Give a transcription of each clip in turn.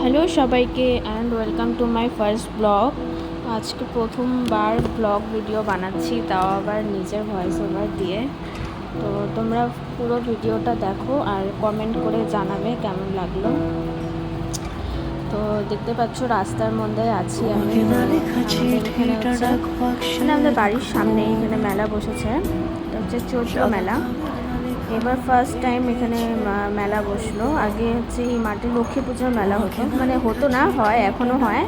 Hello সবাইকে and welcome to my first blog আজকে প্রথমবার ব্লগ ভিডিও বানাচ্ছি তাও আবার নিজের ভয়েস ওভার দিয়ে। তো তোমরা পুরো ভিডিওটা দেখো আর কমেন্ট করে জানাবে কেমন লাগল। তো দেখতে পাচ্ছ রাস্তার মধ্যে আছি আমি। আমাদের বাড়ির সামনে এখানে মেলা বসেছে। এটা হচ্ছে চৈত্র মেলা। এবার ফার্স্ট টাইম এখানে মেলা বসল। আগে হচ্ছে এই মাঠে লক্ষ্মী পুজোর মেলা হতো। মানে হতো না, হয় এখনও হয়।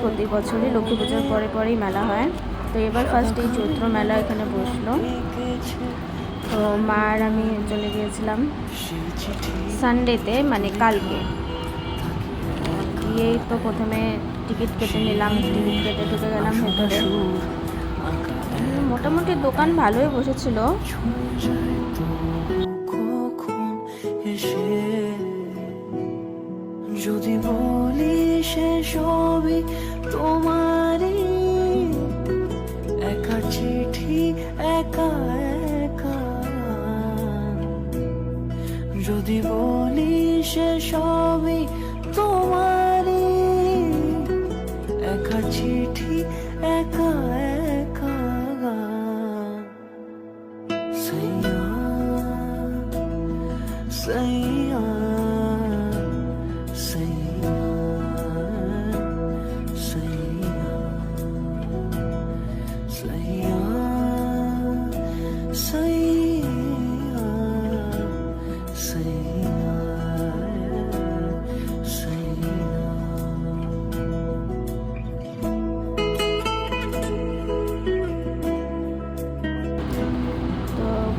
প্রতি বছরই লক্ষ্মী পুজোর পরে পরেই মেলা হয়। তো এবার ফার্স্ট এই চৈত্র মেলা এখানে বসল। তো মা আর আমি চলে গিয়েছিলাম সানডেতে মানে কালকে। গিয়েই তো প্রথমে টিকিট কেটে নিলাম টিকিট কেটে ঢুকে গেলাম ভেতরে। মোটামুটি দোকান ভালোই বসেছিল। যদি বলি সে সবই তোমারই, একা চিঠি, একা একা। যদি বলি সে সবই তোমারই, একা চিঠি, একা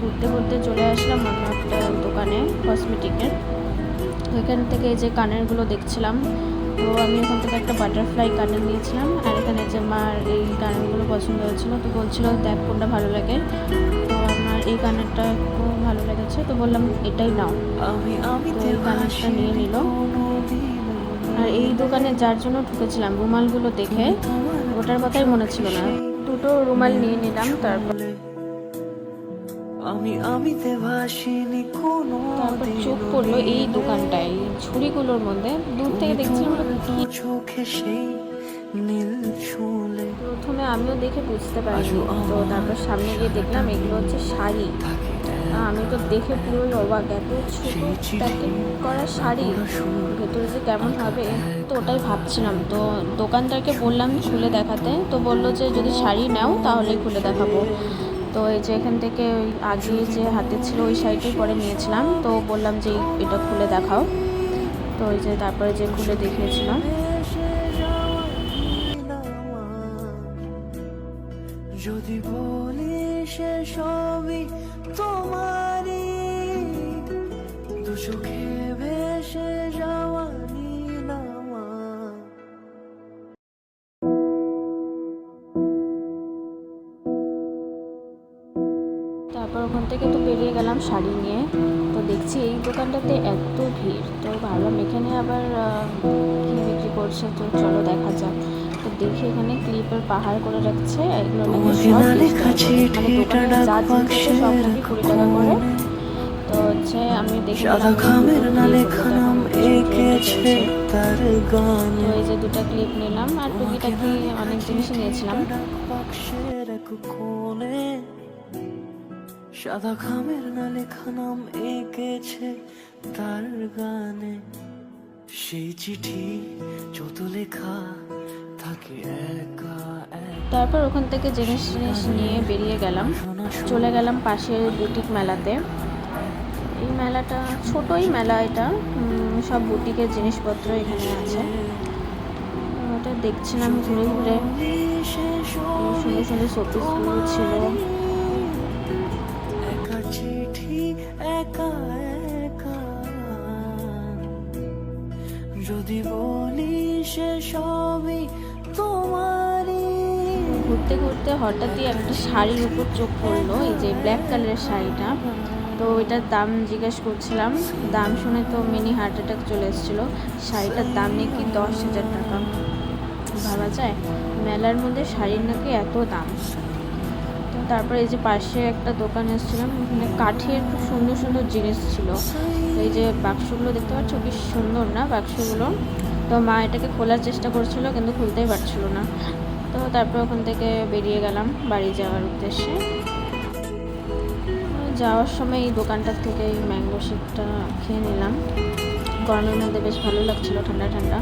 ঘুরতে ঘুরতে চলে আসলাম অন্য একটা দোকানে কসমেটিকের ওইখান থেকে এই যে কানেরগুলো দেখছিলাম তো আমি ওখান থেকে একটা বাটারফ্লাই কানের নিয়েছিলাম আর এখানে যে আমার এই কানেরগুলো পছন্দ হয়েছিল তো বলছিল দেখ কোনটা ভালো লাগে? তো আমার এই কানেরটা খুব ভালো লেগেছে তো বললাম এটাই নাও। তো এই কানেরটা নিয়ে নিল। আর এই দোকানে যার জন্য ঢুকেছিলাম রুমালগুলো দেখে ওটার কথাই মনে ছিল না। দুটো রুমাল নিয়ে নিলাম তারপর আমি আমিতে ভাসিনি কোনো তারপর চোখ পড়ল এই দোকানটায় ঝুড়িগুলোর মধ্যে। দূর থেকে কি চোখে সেই নীল ছুলে প্রথমে আমিও দেখে বুঝতে পারিনি। তো তারপর সামনে গিয়ে দেখলাম এগুলো হচ্ছে শাড়ি। আমি তো দেখে পুরোই অবাক। এত ছোট করা শাড়ি ভেতরে যে কেমন হবে তো ওটাই ভাবছিলাম। তো দোকানদারকে বললাম খুলে দেখাতে। তো বলল যে যদি শাড়ি নাও তাহলে খুলে দেখাবো। তো এই যে এখান থেকে ওই আগে যে হাতে ছিল ওই শাড়িটাই পরে নিয়েছিলাম। তো বললাম যে এটা খুলে দেখাও। তো ওই যে তারপরে যে খুলে দেখিয়েছিলাম। যদি বলি সে সবই তোমারই, দু ভেসে ওখান থেকে তো বেরিয়ে গেলাম শাড়ি নিয়ে। তো দেখছি এই দোকানটাতে এত ভিড়। তো ভাবলাম এখানে আবার কি বিক্রি করছে? তো চলো দেখা যাক। তো দেখি এখানে ক্লিপের পাহাড় করে রাখছে। এগুলো নাকি মানে দোকানে যা জিনিস সব নাকি কুড়ি টাকা করে। তো হচ্ছে আমি দেখি তো এই যে দুটো ক্লিপ নিলাম আর টুকিটাকি অনেক জিনিসই নিয়েছিলাম। সাদা খামের না লেখা নাম এঁকেছে তার গানে। সেই চিঠি যত লেখা থাকে একা তারপর ওখান থেকে জিনিস জিনিস নিয়ে বেরিয়ে গেলাম। চলে গেলাম পাশের বুটিক মেলাতে। এই মেলাটা ছোটই মেলা এটা। সব বুটিকের জিনিসপত্র এখানে আছে। ওটা দেখছিলাম ঘুরে ঘুরে। সুন্দর সুন্দর শোপিসগুলো ছিল। যদি বলি সে সবই তোমারই। ঘুরতে ঘুরতে হঠাৎই একটা শাড়ির উপর চোখ পড়ল, এই যে ব্ল্যাক কালারের শাড়িটা। তো এটার দাম জিজ্ঞেস করছিলাম, দাম শুনে তো মিনি হার্ট অ্যাটাক চলে এসেছিল। শাড়িটার দাম নাকি দশ হাজার টাকা। ভাবা যায়, মেলার মধ্যে শাড়ির নাকি এত দাম। তো তারপরে এই যে পাশে একটা দোকান এসেছিলাম, ওখানে কাঠের খুব সুন্দর সুন্দর জিনিস ছিল। এই যে বাক্সগুলো দেখতে পাচ্ছ কি সুন্দর না বাক্সগুলো? তো মা এটাকে খোলার চেষ্টা করছিল, কিন্তু খুলতেই পারছিল না। তো তারপর ওখান থেকে বেরিয়ে গেলাম বাড়ি যাওয়ার উদ্দেশ্যে। যাওয়ার সময় এই দোকানটার থেকে এই ম্যাঙ্গো শেকটা খেয়ে নিলাম। গরমের মধ্যে বেশ ভালো লাগছিল, ঠান্ডা ঠান্ডা।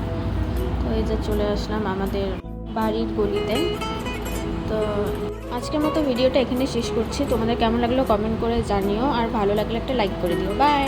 তো এই যে চলে আসলাম আমাদের বাড়ির গলিতে। তো আজকের মতো ভিডিওটা এখানে শেষ করছি। তোমাদের কেমন লাগল কমেন্ট করে জানিও, আর ভালো লাগলে একটা লাইক করে দিও। বাই!